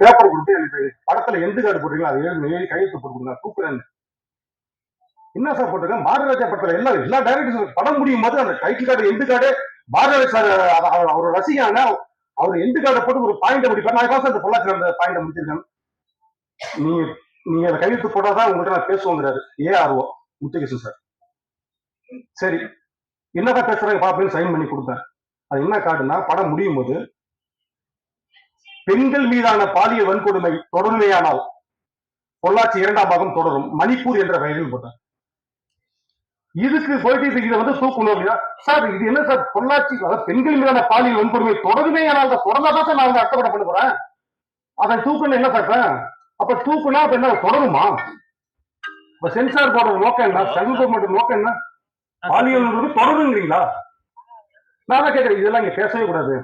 Paper கொடுத்து எனக்கு படத்துல எந்த கார்டு போட்டீங்களா அது எழுதி கையெழுத்து போட்டு கொடுங்க என்ன சார் போட்டிருக்கேன்? பாரதிராஜா படத்துல எல்லா எல்லா டைரக்டர்ஸ் படம் முடியும் போது அந்த டைட்டில் கார்டு எந்த கார்டு பாரதிராஜா சார் அவர் ரசிகான அவர் எந்த கார்டை போட்டு ஒரு பாயிண்ட் முடிப்பார். நான் தான் சார் இந்த பொள்ளாச்சி அந்த பாயிண்ட் முடிச்சிருக்கேன்? நீங்க நீங்க அதை கையெழுத்து போட்டாதான் உங்கள்கிட்ட நான் பேசுவோங்கிறாரு. ஆர்வம் முத்துகிருஷ்ணன் சார் சரி. என்னதான் பேசுறாங்க பாப்பேன்னு சைன் பண்ணி கொடுத்தேன். அது என்ன கார்டுனா படம் முடியும் போது பெண்கள் மீதான பாலியல் வன்கொடுமை தொடருமையானால் பொள்ளாச்சி இரண்டாம் பாகம் தொடரும். மணிப்பூர் என்ற பெயரில் போட்டேன் இதுக்கு போயிட்டு இதை வந்து தூக்கணும் சார் இது என்ன சார்? பொள்ளாச்சி பெண்கள் மீதான பாலியல் வன்கொடுமை தொடருமே தான் தொடர்ந்தாதான் சார் நான் வந்து அர்த்தப்பட பண்ண போறேன். அதை தூக்கணும் என்ன சார் அப்ப தூக்குனா அப்ப என்ன தொடருமா? இப்ப சென்சார் போர்டோட நோக்கம் என்ன? சென்ட்ரல் கவர்மெண்ட் நோக்கம் என்ன? பாலியல் தொடருங்கிறீங்களா? நான் தான் கேட்கறேன் இதெல்லாம் இங்க பேசவே கூடாது.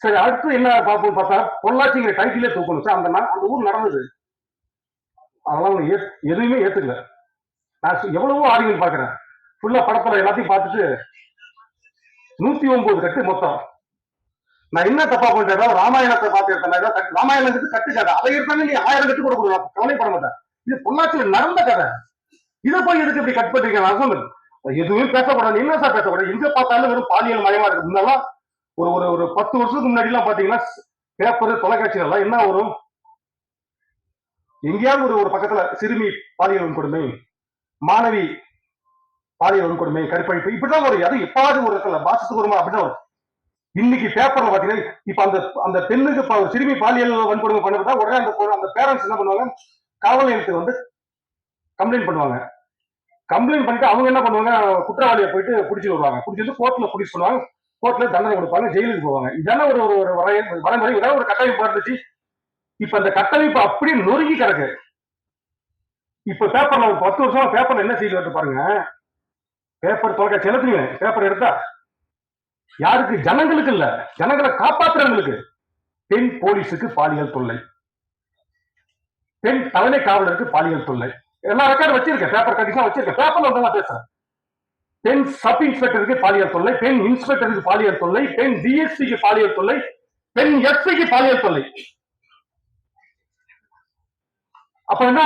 சரி அடுத்து என்ன பார்ப்போம் பார்த்தா பொள்ளாச்சிங்கிற டைட்டிலே தூக்கணும். சார் அந்த நா- அந்த ஊர் நடந்தது. அதெல்லாம் அவங்க எதுவுமே ஏத்துக்கல. நான் எவ்வளவோ ஆடிகள் பாக்குறேன் ஃபுல்லா படத்தில் எல்லாத்தையும் பார்த்துட்டு நூத்தி ஒன்பது கட்டு மொத்தம். நான் என்ன தப்பா பண்ணிட்டேன் ராமாயணத்தை பார்த்து எடுத்தேன் கட்டு- ராமாயணத்துக்கு கட்டு கதை. அதை எடுத்தாங்க நீ ஆயிரம் கட்டு கூட கொடுக்கலாம். கவலைப்பட மாட்டேன். இது பொள்ளாச்சியில் நடந்த கதை. இதை போய் எதுக்கு இப்படி கட் பண்ணிருக்கேன்? நான் சொல்லுங்க எதுவுமே பேசப்படாது. என்ன சார் பேசப்படாது? எங்க பார்த்தாலும் வெறும் பாலியல் மயமா இருக்கு. முன்னெல்லாம் ஒரு ஒரு ஒரு பத்து வருஷத்துக்கு முன்னாடி எல்லாம் பாத்தீங்கன்னா பேப்பர் தொலைக்காட்சிகள் எல்லாம் என்ன வரும்? எங்கேயாவது ஒரு ஒரு பக்கத்துல சிறுமி பாலியல் வன்கொடுமை மாணவி பாலியல் வன்கொடுமை கற்பழிப்பு இப்படிதான் வரும். அது எப்பாவது ஒரு இடத்துல மாசத்துக்கு ஒரு அப்படிதான் வரும். இன்னைக்கு பேப்பர்ல பாத்தீங்கன்னா இப்ப அந்த அந்த பெண்ணுக்கு இப்ப சிறுமி பாலியல் வன்கொடுமை பண்ணப்பட்டா உடனே அந்த அந்த பேரண்ட்ஸ் என்ன பண்ணுவாங்க? காவல் நிலையத்துக்கு வந்து கம்ப்ளைண்ட் பண்ணுவாங்க. கம்ப்ளைண்ட் பண்ணிட்டு அவங்க என்ன பண்ணுவாங்க? குற்றவாளியை போயிட்டு பிடிச்சிட்டு வருவாங்க. பிடிச்சிட்டு கோர்ட்ல பிடிச்சி பண்ணுவாங்க. கோர்ட்ல தண்டனை கொடுப்பாங்க ஜெயிலுக்கு போவாங்க. இதான ஒரு ஒரு வரைமுறை இதான் ஒரு கட்டமைப்பு இருந்துச்சு இப்ப அந்த கட்டமைப்பு அப்படியே நொறுங்கி கிடக்கு. இப்ப பேப்பர்ல ஒரு பத்து வருஷமா பேப்பர்ல என்ன செய்தி வருது பாருங்க. பேப்பர் தொலைக்காட்சி செலுத்துங்க பேப்பர் எடுத்தா யாருக்கு? ஜனங்களுக்கு இல்ல. ஜனங்களை காப்பாத்துறவங்களுக்கு. பெண் போலீஸுக்கு பாலியல் தொல்லை. பெண் தலைமை காவலருக்கு பாலியல் தொல்லை. எல்லா ரெக்கார்டும் வச்சிருக்கேன். பேப்பர் கண்டிஷன் வச்சிருக்கேன். பேப்பர்ல வந்து நான் பேசுறேன். பெண் சப் இன்ஸ்பெக்டருக்கு பாலியல் தொல்லை பெண் இன்ஸ்பெக்டருக்கு பாலியல் தொல்லை பெண் டிஎஸ்பிக்கு பாலியல் தொல்லை பெண் எஸ்பிக்கு பாலியல் தொல்லை. அப்ப என்ன?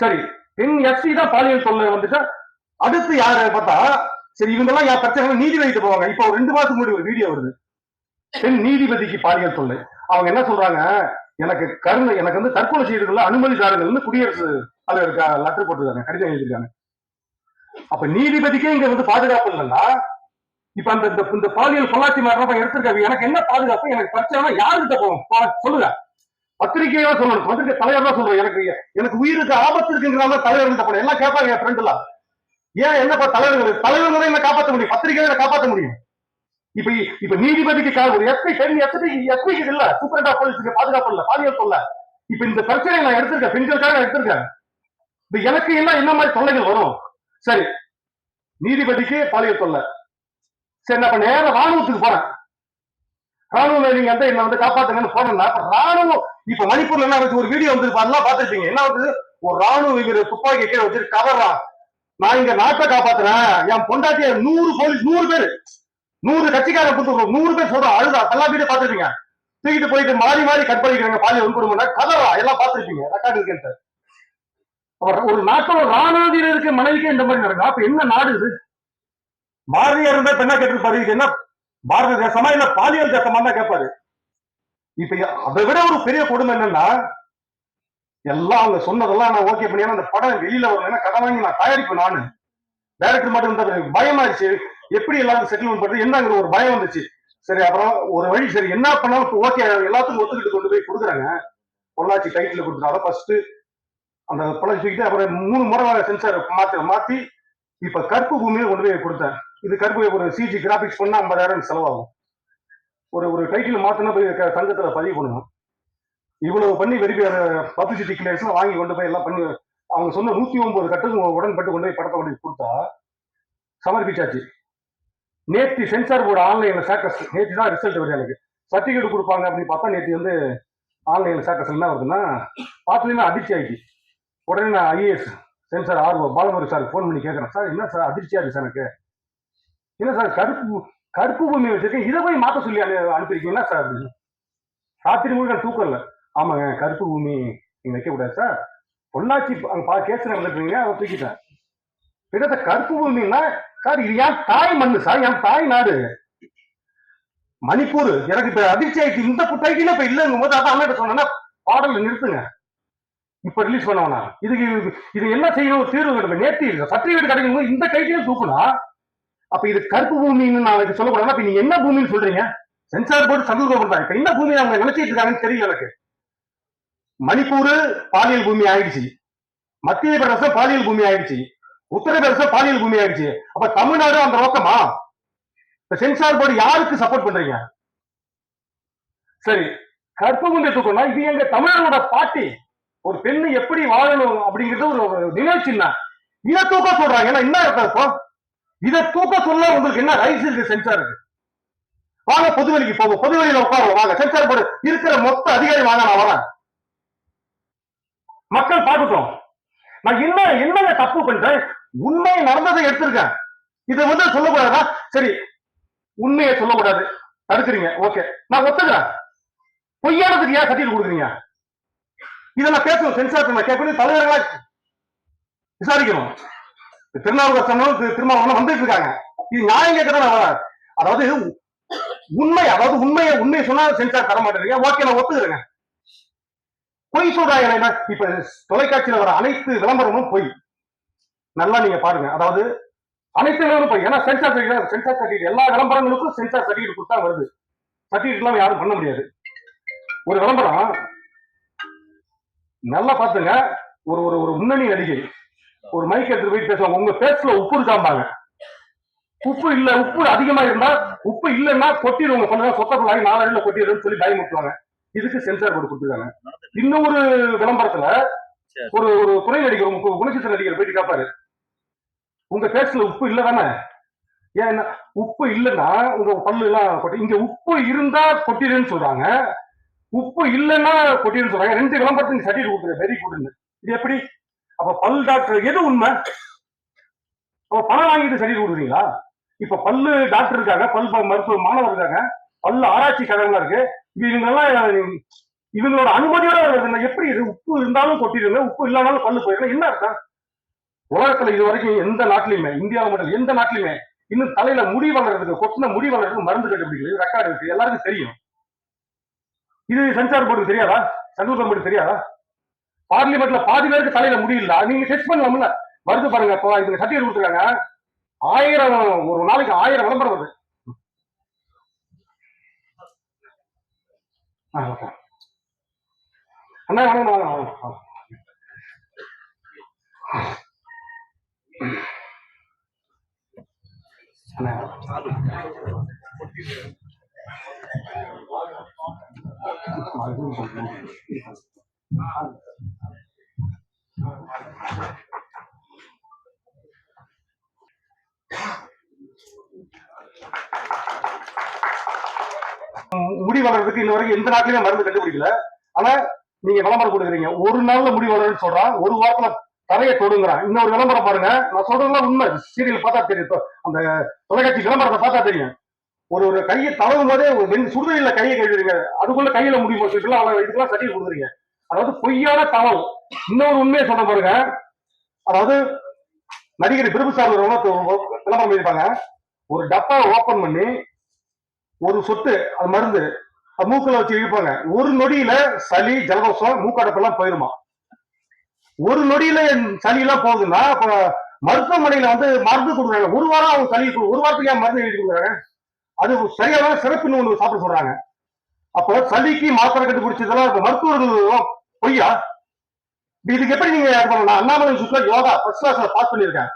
சரி பெண் எஸ்சி தான் பாலியல் தொல்லை வந்துட்டா அடுத்து யாரு பார்த்தா சரி இவங்க எல்லாம் யார் பிரச்சனை நீதிபதிக்கு போவாங்க. இப்போ ஒரு ரெண்டு மாசத்துக்கு முன்னாடி வீடியோ வருது. பெண் நீதிபதிக்கு பாலியல் தொல்லை. அவங்க என்ன சொல்றாங்க? எனக்கு கருணை எனக்கு வந்து தற்கொலை செய்யறதுக்குள்ள அனுமதி தாருங்கள்னு குடியரசு தலைவருக்கு லெட்டர் போட்டிருக்காங்க கடிதம் எழுதியிருக்காங்க. அப்ப நீதிபதிக்கே இங்க வந்து பாதுகாப்பு இல்லைன்னா இப்ப அந்த இந்த- பாலியல் பொள்ளாச்சி மாதிரி எடுத்திருக்காங்க. எனக்கு என்ன பாதுகாப்பு? எனக்கு பிரச்சனை யாருக்கிட்ட போவோம் சொல்லுங்க. பத்திரிகையா சொல்லணும். பத்திரிகை தலைவர் தான் சொல்றேன் எனக்கு எனக்கு உயிருக்கு ஆபத்து தலைவர் தலைவர்கிட்ட போன எல்லாம் கேட்பாங்க என் ஃப்ரெண்ட் எல்லாம். ஏன் என்னப்பா தலைவர்கள்? தலைவர்கள் என்ன காப்பாற்ற முடியும். பத்திரிகையை காப்பாற்ற முடியும். இப்ப இப்ப நீதிபதிக்கு கா- எஸ்பி பெண் எஸ்பி எஸ்பிக்கு இல்ல. சூப்பரண்டா ஆஃப் போலீஸுக்கு பாதுகாப்பு இல்ல. பாலியல் சொல்ல இப்ப இந்த பிரச்சனையை நான் எடுத்திருக்கேன். பெண்களுக்காக எடுத்திருக்கேன். இப்ப எனக்கு எல்லாம் என்ன மாதிரி தொல்லைகள் வரும்? சரி. நீதிபதிக்கு பாலியல் தொல்லை. சரி நான் நேர நேரம் ராணுவத்துக்கு போறேன். ராணுவம் நீங்க வந்து என்ன வந்து காப்பாத்துங்கன்னு போனோம்னா அப்ப ராணுவம் இப்ப மணிப்பூர்ல என்ன ஒரு வீடியோ வந்து அதெல்லாம் பாத்துருப்பீங்க என்ன வந்து ஒரு ராணுவ வீரர் துப்பாக்கி கீழே வச்சுட்டு கவர்றான். நான் இங்க நாட்டை காப்பாத்துறேன். என் பொண்டாட்டிய நூறு போலீஸ் நூறு பேர் நூறு கட்சிக்காரன் கொடுத்து நூறு பேர் சொல்றோம். அழுதா? எல்லாம் வீடியோ பாத்துருப்பீங்க தூக்கிட்டு போயிட்டு மாறி மாறி கற்பழிக்கிறாங்க பாலியல் வன்கொடுமை கதறா? எல்லாம் பாத்துருப்பீங்க ரெக்கார்டு இருக்கேன் சார் ஒரு நாட்டோட ராணுவத்தில் இருக்க மனைவிக்கு இந்த மாதிரி நடக்கும் அப்ப என்ன நாடு இது? பாரதியார் இருந்தா பெண்ணா கேட்டு கேட்டிருப்பாரு இது என்ன பாரத தேசமா இல்ல பாலியல் தேசமா தான் கேட்பாரு இப்ப அதை விட ஒரு பெரிய கொடுமை என்னன்னா எல்லாம் அவங்க சொன்னதெல்லாம் நான் ஓகே பண்ணி அந்த படம் வெளியில வரணும் கதை வாங்கி நான் தயாரிப்பு நானு. டைரக்டர் மட்டும் இருந்தா எனக்கு பயமாயிருச்சு. எப்படி எல்லாருக்கும் செட்டில்மெண்ட் பண்றது என்னங்கிற ஒரு பயம் வந்துச்சு. சரி அப்புறம் ஒரு வழி சரி என்ன பண்ணாலும் ஓகே எல்லாத்துக்கும் ஒத்துக்கிட்டு கொண்டு போய் கொடுக்குறாங்க. பொள்ளாச்சி டைட்டில் கொடுத்துட்டாங்க ஃபர்ஸ்ட் அந்த பழம் தூக்கிட்டு அப்புறம் மூணு முறை சென்சார் மாத்தி மாத்தி இப்ப கற்பு பூமியில கொண்டு போய் கொடுத்தேன். இது கற்பு ஒரு சிஜி கிராபிக்ஸ் பண்ணா ஐம்பதாயிரம் செலவாகும். ஒரு ஒரு டைட்டில் மாத்தினா போய் க- பதிவு பண்ணணும். இவ்வளவு பண்ணி வெறி பப்ளிசிட்டி கிளியர்ஸ் வாங்கி கொண்டு போய் எல்லாம் பண்ணி அவங்க சொன்ன நூத்தி ஒன்பது கட்டுக்கு உடன்பட்டு கொண்டு போய் படத்தை கொண்டு போய் கொடுத்தா சமர்ப்பிச்சாச்சு. நேற்று சென்சார் போர்டு ஆன்லைன்ல ஸ்டேட்டஸ் நேற்று தான் ரிசல்ட் வருது எனக்கு. சர்டிஃபிகேட் கொடுப்பாங்க அப்படின்னு பார்த்தா நேற்று வந்து ஆன்லைன்ல ஸ்டேட்டஸ் என்ன வருதுன்னா பார்த்தீங்கன்னா அதிர்ச்சி ஆயிடுச்சு. உடனே நான் ஐஏஎஸ் சென்சார் ஆர்வம். பாலமுரு சார் ஃபோன் பண்ணி கேட்குறேன். சார் என்ன சார் அதிர்ச்சியா இருக்கு சார் எனக்கு? என்ன சார் கருப்பு கருப்பு பூமி வச்சிருக்கேன் இதை போய் மாற்ற சொல்லி அனு சார் அப்படின்னு ராத்திரி முழுக்க தூக்கம் இல்லை ஆமாங்க கருப்பு பூமி நீங்க வைக்க கூடாது சார். பொள்ளாச்சி அங்க பா கேஸ் நடந்துருக்கீங்க அதை தூக்கிட்டேன். கிட்டத்த கருப்பு பூமின்னா சார் இது என் தாய் மண்ணு சார் என் தாய் நாடு. மணிப்பூர் எனக்கு இப்ப அதிர்ச்சி ஆயிடுச்சு. இந்த டைட்டில இப்ப இல்லைங்கும் போது அதான் அண்ணன் சொன்னா பாடல நிறுத்துங்க. இப்ப ரிலீஸ் பண்ணவனா? இதுக்கு இது என்ன செய்யணும்? தீர்வு கிடைக்கும் நேர்த்தி சர்டிபிகேட் கிடைக்கும் போது இந்த டைட்டிலும் தூக்குனா அப்ப இது கருப்பு பூமின்னு நான் இது சொல்லக்கூடாது அப்ப நீங்க என்ன பூமின்னு சொல்றீங்க? சென்சார் போர்டு சந்தூர் கோபுரம் தான். இப்ப என்ன பூமி அவங்க நினைச்சிட்டு இருக்காங்கன்னு தெரியல எனக்கு. மணிப்பூர் பாலியல் பூமி ஆயிடுச்சு. மத்திய பிரதேசம் பாலியல் பூமி ஆயிடுச்சு. உத்தரப்பிரதேசம் பாலியல் பூமி ஆயிடுச்சு. அப்ப தமிழ்நாடு அந்த நோக்கமா இப்ப சென்சார் போர்டு யாருக்கு சப்போர்ட் பண்றீங்க? சரி கற்பகுண்டை தூக்கம்னா இது எங்க தமிழரோட பாட்டி ஒரு பெண்ணு எப்படி வாழணும் அப்படிங்கிறது ஒரு ஒரு இதை தூக்க சொல்றாங்க. ஏன்னா என்ன இருக்கா இப்போ? இதை தூக்க சொல்ல உங்களுக்கு என்ன ரைஸ் இருக்கு சென்சாருக்கு வாங்க பொதுவெளிக்கு போவோம். பொதுவெளியில உட்காருவோம். வாங்க சென்சார் போர்டு இருக்கிற மொத்த அதிகாரி வாங்க நான் வரேன். மக்கள் பார்க்கட்டும். நான் என்ன என்னங்க தப்பு பண்ணிட்டேன் உண்மை நடந்ததை எடுத்திருக்கேன். இதை வந்து சொல்லக்கூடாதா? சரி உண்மையை சொல்லக்கூடாது. தடுக்கிறீங்க. ஓகே நான் ஒத்துக்கிறேன். பொய்யானதுக்கு ஏன் கட்டிட்டு கொடுக்குறீங்க. இதெல்லாம் பேசணும் சென்சார் நான் கேட்கணும் தலைவர்களா விசாரிக்கணும். திருநாவுக்கர் சொன்னோம் திருமாவளவன் வந்துட்டு இருக்காங்க. இது நியாயம் கேட்கறத நான் அதாவது உண்மை அதாவது உண்மையை உண்மையை சொன்னா சென்சார் தர மாட்டேங்க ஓகே நான் ஒத்துக்கிறேங்க. பொய் சொல்றாங்க என்ன? இப்ப தொலைக்காட்சியில வர அனைத்து விளம்பரமும் பொய். நல்லா நீங்க பாருங்க. அதாவது அனைத்து விளம்பரம் பொய். ஏன்னா சென்சார் சர்டிஃபிகேட் சென்சார் சர்டிஃபிகேட் எல்லா விளம்பரங்களுக்கும் சென்சார் சர்டிஃபிகேட் கொடுத்தா வருது. சர்டிஃபிகேட் எல்லாம் யாரும் பண்ண முடியாது. ஒரு விளம்பரம் நல்லா பாத்துங்க ஒரு ஒரு ஒரு முன்னணி நடிகை. ஒரு மைக் எடுத்து போய் பேசுவாங்க. உங்க பேச்சுல உப்பு இருக்காம்பாங்க உப்பு இல்ல உப்பு அதிகமா இருந்தா உப்பு இல்லைன்னா கொட்டிடுவாங்க பண்ணுங்க சொத்தப்படாங்க நாலு கொட்டிடுன்னு சொல்லி பயமுட்டுவாங்க இதுக்கு சென்சார் போர்டு கொடுத்துருக்காங்க. இன்னொரு விளம்பரத்துல. ஒரு ஒரு துணை நடிகர் உங்க குணச்சித்திர நடிகர் போயிட்டு கேட்பாரு உங்க பேச்சுல உப்பு இல்ல தானே? ஏன்னா உப்பு இல்லைன்னா உங்க பல்லு எல்லாம் கொட்டி இங்க உப்பு இருந்தா கொட்டிடுன்னு சொல்றாங்க. உப்பு இல்லைன்னா கொட்டின்னு சொல்றாங்க. ரெண்டு விளம்பரத்துக்கு சர்டிஃபிகேட் கொடுத்துரு வெரி குட்னு இது எப்படி? அப்ப பல் டாக்டர் எது உண்மை? அப்ப பணம் வாங்கிட்டு சர்டிஃபிகேட் கொடுக்குறீங்களா இப்ப பல்லு டாக்டர் இருக்காங்க பல் மருத்துவ மாணவர் இருக்காங்க பல்லு ஆராய்ச்சி கழகம்லாம் இருக்கு. இது இவங்கெல்லாம் இவங்களோட அனுமதியோட வருதுன்னா எப்படி இது? உப்பு இருந்தாலும் கொட்டிடுங்க உப்பு இல்லாதாலும் பல்லு போயிருங்க என்ன அர்த்தம்? உலகத்துல இது வரைக்கும் எந்த நாட்டிலையுமே இந்தியாவில் மட்டும் எந்த நாட்டிலையுமே இன்னும் தலையில முடி வளர்றதுக்கு கொட்டின முடி வளர்றதுக்கு மருந்து கண்டுபிடிக்கிறது ரெக்கார்டு இருக்கு. எல்லாருக்கும் தெரியும். இது சென்சார் போர்டுக்கு தெரியாதா? சந்தோஷம் போர்டு தெரியாதா? பார்லிமெண்ட்ல பாதி பேருக்கு தலையில முடியல நீங்க டெஸ்ட் பண்ணலாம்ல. வருது பாருங்க இப்போ இதுக்கு சர்டிஃபிகேட் கொடுத்துருக்காங்க. ஆயிரம் ஒரு நாளைக்கு ஆயிரம் விளம்பரம் வருது. ஆ, அண்ணா வணக்கம் அண்ணா. முடி வளர்றதுக்கு இன்ன வரைக்கும் எந்த நாட்டிலயும் மருந்து கண்டுபிடிக்கல. ஆனா நீங்க விளம்பரம் கொடுக்குறீங்க. ஒரு நாள்ல முடி வளருன்னு சொல்றான். ஒரு வாரத்துல தரையை தொடுங்கிறான். இன்னொரு விளம்பரம் பாருங்க. நான் சொல்றதுலாம் உண்மை. சீரியல் பார்த்தா தெரியும். இப்போ அந்த தொலைக்காட்சி விளம்பரத்தை பார்த்தா தெரியும். ஒரு ஒரு கையை தளவும் போதே ஒரு சுடுதலில் கையை கழுவுறீங்க. அதுக்குள்ள கையில முடி சொல்லிட்டு அவங்க இதுக்கெல்லாம் சர்டிஃபிகேட் கொடுக்குறீங்க அதாவது பொய்யான தவம். இன்னொரு உண்மையை சொல்ல பாருங்க. அதாவது நடிகர் பிரபுசாமி விளம்பரம் பண்ணியிருப்பாங்க. ஒரு டப்பா ஓபன் பண்ணி ஒரு சொட்டு அது மருந்து அது மூக்குல வச்சு இழுப்பாங்க. ஒரு நொடியில சளி ஜலதோஷம் மூக்கடப்பெல்லாம் போயிருமா? ஒரு நொடியில சளி எல்லாம் போகுதுன்னா அப்ப மருத்துவமனையில வந்து மருந்து கொடுக்குறாங்க. ஒரு வாரம் அவங்க சளி கொடு- ஒரு வாரத்துக்கு ஏன் மருந்து எழுதி கொடுக்குறாங்க? அது சரியான சிறப்புன்னு ஒண்ணு சாப்பிட சொல்றாங்க. அப்போ சளிக்கு மாத்திரை கண்டுபிடிச்சதெல்லாம் இப்ப மருத்துவர்கள் பொய்யா? இதுக்கு எப்படி நீங்க இது அண்ணாமலை சுற்றுலா யோகா ஃபர்ஸ்ட் கிளாஸ்ல பாஸ் பண்ணிருக்கேன்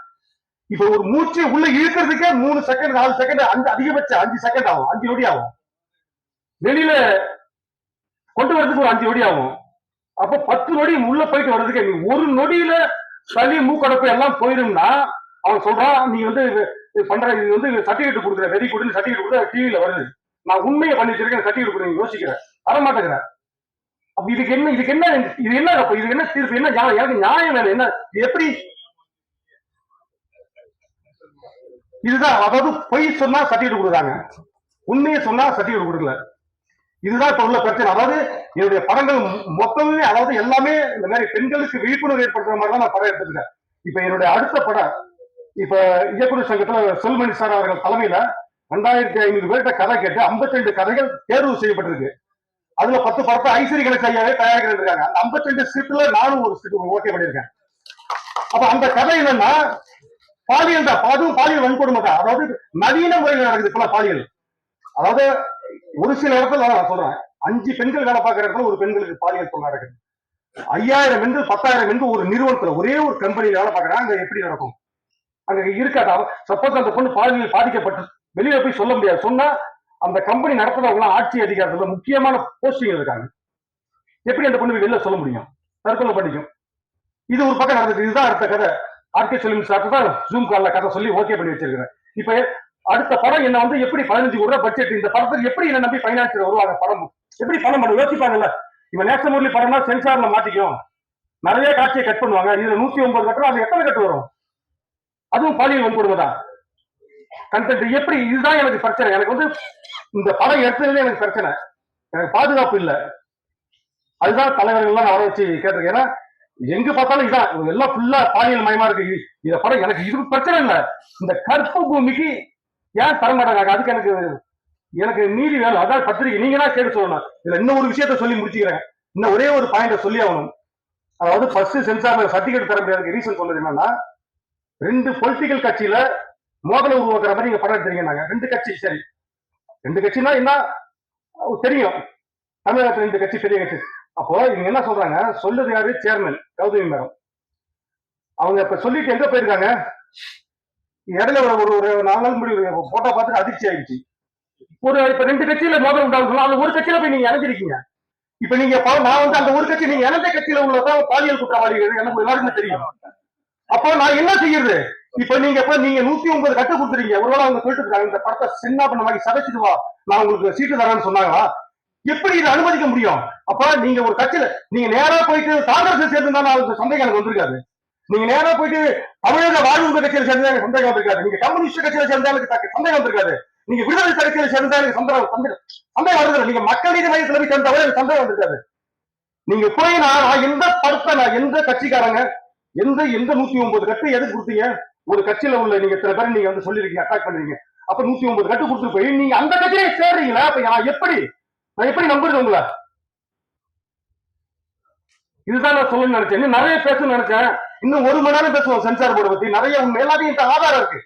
இப்ப ஒரு மூச்சு உள்ள இழுக்கிறதுக்கே மூணு செகண்ட் நாலு செகண்ட் அஞ்சு அதிகபட்சம் அஞ்சு செகண்ட் ஆகும். அஞ்சு நொடி ஆகும். வெளியில கொண்டு வரதுக்கு ஒரு அஞ்சு நொடி ஆகும். அப்போ பத்து நொடி உள்ள போயிட்டு வர்றதுக்கு ஒரு நொடியில சளி மூக்கடப்பு எல்லாம் போயிரும்னா அவன் சொல்றான் நீ வந்து இது- பண்ற இது வந்து சர்டிபிகேட் கொடுக்குற வெரி குட்னு சர்டிபிகேட் கொடுத்தா டிவியில வருது. நான் உண்மையை பண்ணி வச்சிருக்கேன் சர்டிபிகேட் கொடுங்க யோசிக்கிறேன் வரமாட்டேங்கிறேன் அப்ப இதுக்கு என்ன இதுக்கு என்ன இது என்ன அப்ப இதுக்கு என்ன தீர்ப்பு என்ன நியாயம்? எனக்கு நியாயம் வேணும் என்ன இது எப்படி? இதுதான் அதாவது பொய் சொன்னா சர்டிபிகேட் கொடுக்குறாங்க. உண்மையை சொன்னா சர்டிபிகேட் கொடுக்கல. இதுதான் இப்ப உள்ள பிரச்சனை. அதாவது என்னுடைய படங்கள் மொத்தமே அதாவது எல்லாமே இந்த மாதிரி பெண்களுக்கு விழிப்புணர்வு ஏற்படுத்துற மாதிரி தான் நான் படம் எடுத்துருக்கேன். இப்ப என்னுடைய அடுத்த படம் இப்ப இயக்குநர் சங்கத்துல செல்மணி சார் அவர்கள் தலைமையில ரெண்டாயிரத்தி ஐநூறு பேர்கிட்ட கதை கேட்டு 52 கதைகள் தேர்வு செய்யப்பட்டிருக்கு. அதுல பத்து படத்தை ஐஸ்வரி கணேஷ் ஐயாவே தயாரிக்கிறது இருக்காங்க. அந்த 52 ஸ்கிரிப்ட்ல நானும் ஒரு சீட்டு ஓகே பண்ணியிருக்கேன். அப்ப அந்த கதை என்னன்னா பாலியல் தான். அதுவும் பாலியல் வன்கொடுமை தான். அதாவது நவீன முறையில் நடக்குது இப்ப பாலியல். அதாவது ஒரு சில இடத்துல நான் சொல்றேன். அஞ்சு பெண்கள் வேலை பார்க்குற இடத்துல ஒரு பெண்களுக்கு பாலியல் தொல்லை நடக்குது. ஐயாயிரம் பெண்கள் பத்தாயிரம் பெண்கள் ஒரு நிறுவனத்துல ஒரே ஒரு கம்பெனியில் வேலை பார்க்கறாங்க. அங்க எப்படி நடக்கும்? அங்க இருக்காது. சப்போஸ் அந்த பொண்ணு பாலியல் பாதிக்கப்பட்டு வெளியில போய் சொல்ல முடியாது. சொன்னா அந்த கம்பெனி நடத்துறவங்க ஆட்சி அதிகாரத்துல முக்கியமான போஸ்டிங் இருக்காங்க. எப்படி அந்த பொண்ணு வெளில சொல்ல முடியும்? தற்கொலை பண்ணிக்கும். இது ஒரு பக்கம் நடந்தது இதுதான் அடுத்த கதை. ஆர்கே செல்வம் சார் தான் ஜூம் காலில் கதை சொல்லி ஓகே பண்ணி வச்சிருக்கிறேன். இப்ப அடுத்த படம் என்ன வந்து எப்படி பதினஞ்சு கோடி ரூபாய் பட்ஜெட் இந்த படத்துக்கு எப்படி என்ன நம்பி பைனான்சியர் வருவாங்க படம்? எப்படி பணம் பண்ண யோசிப்பாங்கல்ல? இப்ப நேஷனல் முரளி படம்னா சென்சார்ல மாட்டிக்கும். நிறைய காட்சியை கட் பண்ணுவாங்க. இதுல நூத்தி ஒன்பது கட்டுறோம் அது எத்தனை கட்டு வரும்? அதுவும் பாலியல் வன்கொடுமை கண்டென்ட் எப்படி? இதுதான் எனக்கு பிரச்சனை. எனக்கு வந்து இந்த படம் எடுத்ததுல எனக்கு பிரச்சனை. எனக்கு பாதுகாப்பு இல்லை. அதுதான் தலைவர்கள்லாம் நான் வர வச்சு கேட்டிருக்கேன். ஏன்னா எங்க பார்த்தாலும் இதான். எல்லாம் ஃபுல்லா பாலியல் மயமா இருக்கு. இந்த படம் எனக்கு இது பிரச்சனை இல்ல. இந்த கற்பு பூமிக்கு ஏன் தர மாட்டாங்க? அதுக்கு எனக்கு எனக்கு நீதி வேணும். அதான் பத்திரிகை. நீங்க தான் கேட்டு சொல்லணும். இதுல இன்னும் ஒரு விஷயத்த சொல்லி முடிச்சுக்கிறேன். இன்னும் ஒரே ஒரு பாயிண்ட சொல்லி ஆகணும். அதாவது ஃபர்ஸ்ட் சென்சார் சர்டிபிகேட் தர முடியாதுக்கு ரீசன் சொன்னது என்னன்னா ரெண்டு பொலிட்டிக்கல் கட்சியில மோதலை உருவாக்குற மாதிரி நீங்க படம் எடுத்துருங்க நாங்க. ரெண்டு கட்சி சரி. ரெண்டு கட்சினா என்ன? தெரியும். தமிழகத்துல ரெண்டு கட்சி பெரிய கட்சி. அப்போ இவங்க என்ன சொல்றாங்க? சொல்லுது யாரு? Chairman Gautami madam. அவங்க இப்ப சொல்லிட்டு எங்க போயிருக்காங்க? இடையில ஒரு ஒரு ஒரு நாலு நாள் முடி போட்டோ பார்த்துட்டு அதிர்ச்சி ஆயிடுச்சு. ஒரு இப்ப ரெண்டு கட்சியில மோதல் உண்டாகும் அந்த ஒரு கட்சியில போய் நீங்க இணைஞ்சிருக்கீங்க. இப்ப நீங்க நான் வந்து அந்த ஒரு கட்சி நீங்க இணைந்த கட்சியில உள்ளதான் பாலியல் குற்றவாளிகள் எனக்கு எல்லாருக்குமே தெரியும். அப்போ நான் என்ன செய்யறது? இப்ப நீங்க இப்ப நீங்க நூத்தி ஒன்பது கட்டு கொடுத்துறீங்க ஒருவேளை அவங்க சொல்லிட்டு இருக்காங்க இந்த படத்தை சின்ன பண்ண மாதிரி சதைச்சிடுவா நான் உங்களுக்கு சீட்டு தரேன்னு சொன்னாங்களா? எப்படி இதை அனுமதிக்க முடியும்? அப்ப நீங்க ஒரு கட்சியில நீங்க நேரா போயிட்டு காங்கிரஸ் சேர்ந்து தான் சந்தேகம் எனக்கு வந்திருக்காது. நீங்க நேரா போயிட்டு தமிழக வாழ்வு கட்சியில சேர்ந்தா எனக்கு சந்தேகம் வந்திருக்காது. நீங்க கம்யூனிஸ்ட் கட்சியில சேர்ந்தா எனக்கு சந்தேகம் வந்திருக்காது. நீங்க விடுதலை கட்சியில சேர்ந்தா எனக்கு சந்தேகம் சந்தேகம் சந்தேகம் வருது நீங்க மக்கள் நீதி மையத்துல போய் சேர்ந்தவரை எனக்கு சந்தேகம் வந்திருக்காது. நீங்க போய் நான் நான் எந்த படத்தை நான் எந்த கட்சிக்காரங்க எந்த எந்த நூத்தி ஒன்பது கட்டு எதுக்கு கொடுத்தீங்க? ஒரு கட்சியில உள்ள நீங்க சில பேர் நீங்க வந்து சொல்லிருக்கீங்க அட்டாக் பண்றீங்க அப்ப நூத்தி ஒன்பது கட்டு கொடுத்துட்டு போய் நீங்க அந்த கட்சியிலே சேர்றீங்களா? அப்ப நான் எப்படி நான் எப்படி நம்புறது உங்களை? இதுதான் நான் சொல்லணும்னு நினைச்சேன். இன்னும் நிறைய பேசணும்னு நினைச்சேன். இன்னும் ஒரு மணி நேரம் பேசுவோம் சென்சார் போர்டு பத்தி. நிறைய உண்மை எல்லாத்தையும் ஆதாரம் இருக்கு.